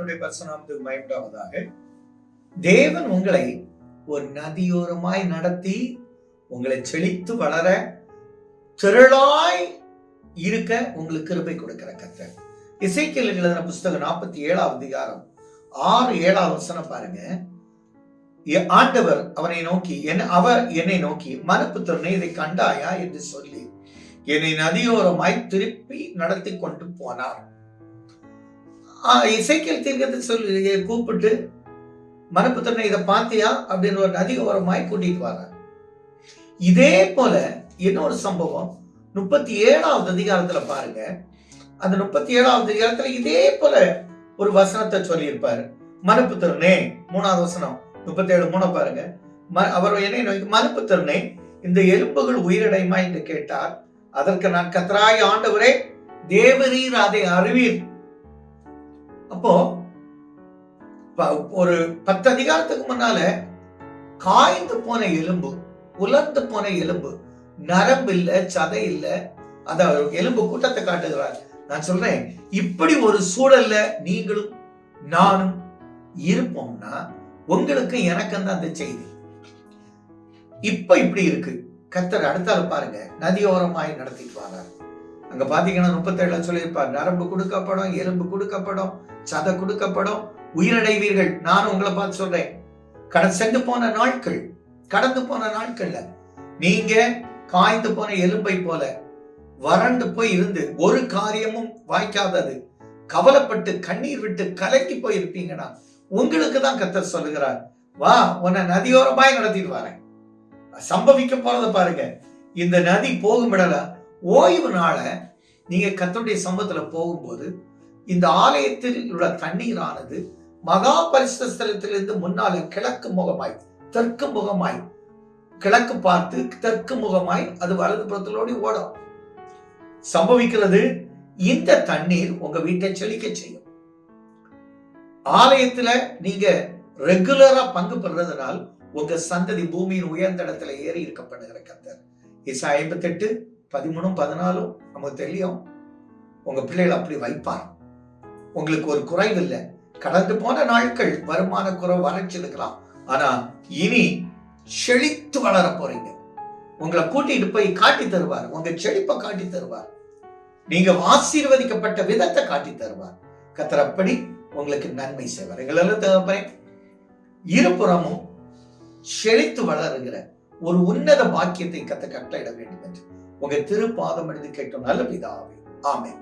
கர்த்தருடைய பரிசுநாமத்துக்கு மயமுண்டாவதாக தேவன் உங்களை ஒரு நதியோரமாய் நடத்தி உங்களை செழித்து வளர திரளாய் இருக்க உங்களுக்கு கிருபை கொடுக்கிற கர்த்தர். இசைக்கல் எழுதின புஸ்தகம் நாற்பத்தி ஏழாவது அதிகாரம் ஆறு ஏழாவது வசனம் பாருங்க. ஆண்டவர் அவனை நோக்கி என் அவர் என்னை நோக்கி மனப்புத்திரனை இதை கண்டாயா? என்று சொல்லி என்னை நதியோரமாய் திருப்பி நடத்தி கொண்டு போனார். இசைக்கியல் தீர்க்கத்தை சொல்லி கூப்பிட்டு மனுப்புத்திறனை இதை பார்த்தியா? அப்படின்னு ஒரு நதி ஓரமாய் கூட்டிட்டு வர்றார். இதே போல இன்னொரு சம்பவம் முப்பத்தி ஏழாவது அதிகாரத்துல பாருங்க. அந்த முப்பத்தி ஏழாவது அதிகாரத்துல இதே போல ஒரு வசனத்தை சொல்லியிருப்பாரு. மனுப்புத்திறனே மூணாவது வசனம் முப்பத்தி ஏழு மூணு பாருங்க. ம- அவர் என்னை நோக்கி மனுப்புத்திறனே இந்த எலும்புகள் உயிரடையுமா என்று கேட்டார். அதற்கு நான் கத்தராய் ஆண்டவரே தேவரீர் அதை அறிவீர். அப்போ ஒரு பத்து அதிகாரத்துக்கு முன்னால காய்ந்து போன எலும்பு உலர்ந்து போன எலும்பு நரம்பு இல்ல சதை இல்ல அத எலும்பு கூட்டத்தை காட்டுகிறார். நான் சொல்றேன் இப்படி ஒரு சூழல்ல நீங்களும் நானும் இருப்போம்னா உங்களுக்கு எனக்கும் தான் அந்த செய்தி. இப்ப இப்படி இருக்கு. கத்தர் அடுத்தால பாருங்க நதியோரமாய் நடத்திட்டு வரார் அங்க பாத்தீங்கன்னா முப்பத்தேழுல சொல்லியிருப்பார். நரம்பு கொடுக்கப்படும் எலும்பு கொடுக்கப்படும் சதை கொடுக்கப்படும். உயிரடைவீர்கள். நானும் உங்களை பார்த்து சொல்றேன். கட சென்று போன நாட்கள் கடந்து போன நாட்கள்ல நீங்க காய்ந்து போன எலும்பை போல வறண்டு போய் இருந்து ஒரு காரியமும் வாய்க்காதது. கவலைப்பட்டு கண்ணீர் விட்டு கலக்கி போயிருப்பீங்கன்னா உங்களுக்கு தான் கத்தர் சொல்லுகிறார். வா உன்னை நதியோரமாய் நடத்திட்டு வரேன். சம்பவிக்க போறத பாருங்க. இந்த நதி போகும் இடல ஓய்வு நாள நீங்க கத்தருடைய சம்பவத்துல போகும்போது இந்த ஆலயத்தில் உள்ள தண்ணீரானது மகா பரிசுத்த ஸ்தலத்திலிருந்து முன்னால கிழக்கு முகமாய் தெற்கு முகமாய் கிழக்கு பார்த்து தெற்கு முகமாய் அது வலது புறத்திலோடு ஓடும். சம்பவிக்கிறது இந்த தண்ணீர் உங்க வீட்டை செழிக்க செய்யும். ஆலயத்துல நீங்க ரெகுலரா பங்கு பெறுறதுனால் உங்க சந்ததி பூமியின் உயர்ந்த இடத்துல ஏறி இருக்கப்படுகிற கத்தர் இசா ஐம்பத்தி எட்டு பதிமூணும் பதினாலும் நமக்கு தெரியும். உங்க பிள்ளைகள் அப்படி வைப்பார் உங்களுக்கு ஒரு குறைவு இல்லை. கடந்து போன நாட்கள் வருமான குறைவு வறட்சி ஆனால் ஆனா இனி செழித்து வளர போறீங்க. உங்களை கூட்டிட்டு போய் காட்டி தருவார். உங்க செழிப்பை காட்டி தருவார். நீங்க ஆசீர்வதிக்கப்பட்ட விதத்தை காட்டி தருவார். கத்தர் உங்களுக்கு நன்மை செய்வார். எங்களெல்லாம் இருபுறமும் செழித்து வளருகிற ஒரு உன்னத பாக்கியத்தை கத்த கட்டளையிட வேண்டும் என்று. உங்க திருப்பாதம் எடுத்து கேட்டோம் நல்ல பிதாவே. ஆமென்.